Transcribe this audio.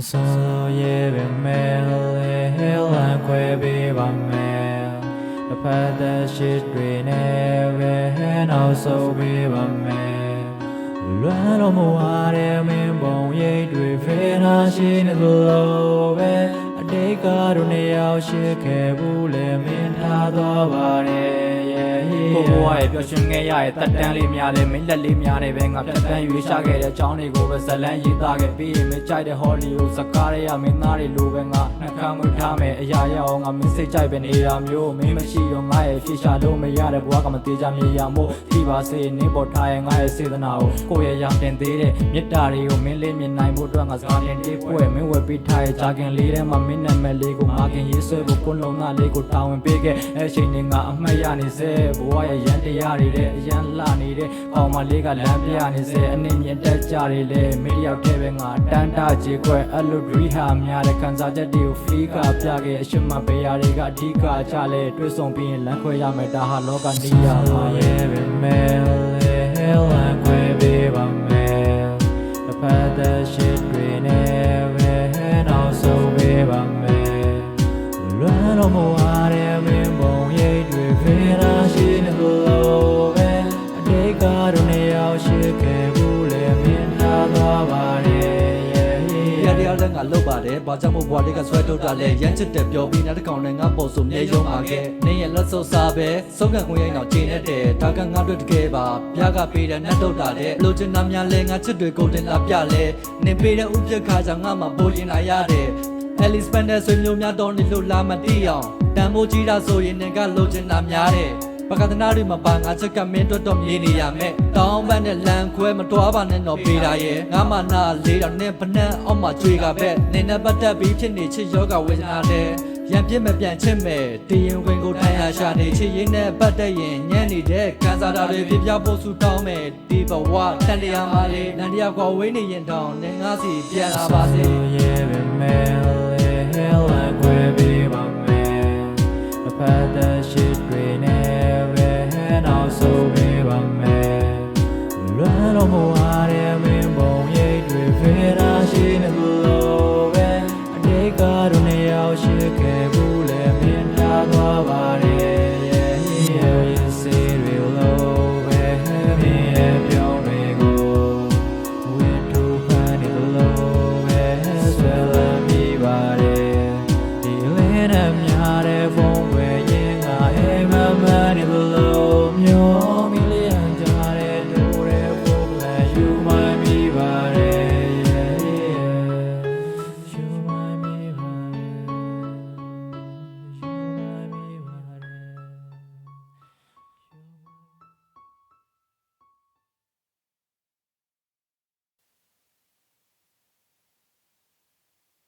ဆိုရဲ့ပဲမဲလေလမ်းခွဲပေးပါမယ်တစ်ဖက်သက်ရှိတွေနဲ့ပဲနောက်ဆိုပေးပါမယ်လွမ်းတော့မဝတဲ့မင်းပုံရိပ်တွေဖေးနာရှိနေလို့ပဲအတိတ်ကတော့နေရောက်ရှိခဲ့ဘူးလေမင်းထားတော့ပါတယ်ရဲ့ ကိုဘွားရဲ့ပျော်ရွှင်ခဲ့ရတဲ့တက်တန်းလေးများလဲမင်းလက်လေးများနဲ့ပဲငါဖြတ်တန်းရွေးရှာခဲ့တဲ့အကြောင်းတွေကိုပဲဇလန်းရေးသားခဲ့ပြီးရင်မကြိုက်တဲ့ဟောလီဝုဒ်စကားတွေကမင်းသားတွေလိုပဲငါနှခမ်းမွေးထားမယ်အရာရအောင်ငါမင်းစိတ်ကြိုက်ပဲနေတာမျိုးမင်းမရှိရောငါရဲ့ဖြေရှာလို့မရတဲ့ဘွားကမသေးချမြေရမို့ဒီပါစေနေပေါ်ထားရဲ့ငါရဲ့စေတနာကိုကိုယ့်ရဲ့ရောင်တင်သေးတဲ့မေတ္တာတွေကိုမင်းလေးမြင်နိုင်ဖို့အတွက်ငါစကားတင်လေးပွဲမင်းဝယ်ပေးထားရဲ့ဂျာကင်လေးထဲမှာမင်းနာမည်လေးကိုမာကင်ရေးဆွဲဖို့ကွန်းလုံးသားလေးကိုတာဝန်ပေးခဲ့အဲ့ချိန်တွေငါအမှတ်ရနေစေဘဝရဲ့ရန်တရားတွေတဲ့အရန်လှနေတဲ့ပေါင်မလေးကလမ်းပြနေစေအနည်းမြင့်တက်ကြတွေလေမင်းတယောက်တည်းပဲငါတန်းတာကြေခွဲအဲ့လိုဒရီဟာများတဲ့ခံစားချက်တွေကိုဖီးကပြခဲ့အရှိမပေရာတွေကအဓိကကြလဲတွေးဆုံပြီးရင်လမ်းခွဲရမယ်ဒါဟာလောကနေရမှာ Oh ရဲ့ yeah, be mad, hell and quit be by man. The path that shit we never had also be by man. Run on more water, လည်းငါလုပ်ပါတယ်ဘာကြောင့်မို့ဘွားလေးကဆွဲထုတ်တာလဲရမ်းချစ်တယ်ပြောပြီးနောက်တစ်ကောင်နဲ့ငါပေါ်ဆိုမြဲရုံပါခဲ့နေရလက်စုပ်စားပဲစုံကံခွင့်ရိုင်းတော့ကျင်းနေတဲ့ဒါကငါတို့တကယ်ပါပြားကပေးတဲ့နှက်ထုတ်တာတဲ့လိုချင်တာများလဲငါချစ်တွေကိုတင်လာပြလဲနင်ပေးတဲ့ဥပြက်ခါကြောင့်ငါမှပိုရင်လာရတယ် Alice Bender ဆွေမျိုးများတော့နေလို့လာမတိအောင်တန်ဖိုးကြီးတာဆိုရင်နင်ကလိုချင်တာများတဲ့ ပကဒနာတွေမပါငါချက်ကမင်းတို့တော့မြင်နေရမယ်တောင်းပန်းနဲ့လမ်းခွဲမတွားပါနဲ့တော့ပေးတာရဲ့ငါမနာလေးတော့နင်ပနန်းအောက်မှာကြွေကပဲနင်နဲ့ပတ်သက်ပြီးဖြစ်နေချစ်ယောဂဝေဒနာတဲ့ရံပြစ်မပြန်ချစ်မဲ့တရင်ဝင်ကိုထိုင်ရရှာနေချစ်ရင်းနဲ့ပတ်သက်ရင်ညံ့နေတဲ့ကန်စာတာတွေပြပြဖို့ဆူတောင်းမဲ့ဒီဘဝတန်တရားမလေးနန်တရားကွာဝေးနေရင်တောင်းနင်ငါစီပြန်လာပါစေ maré voando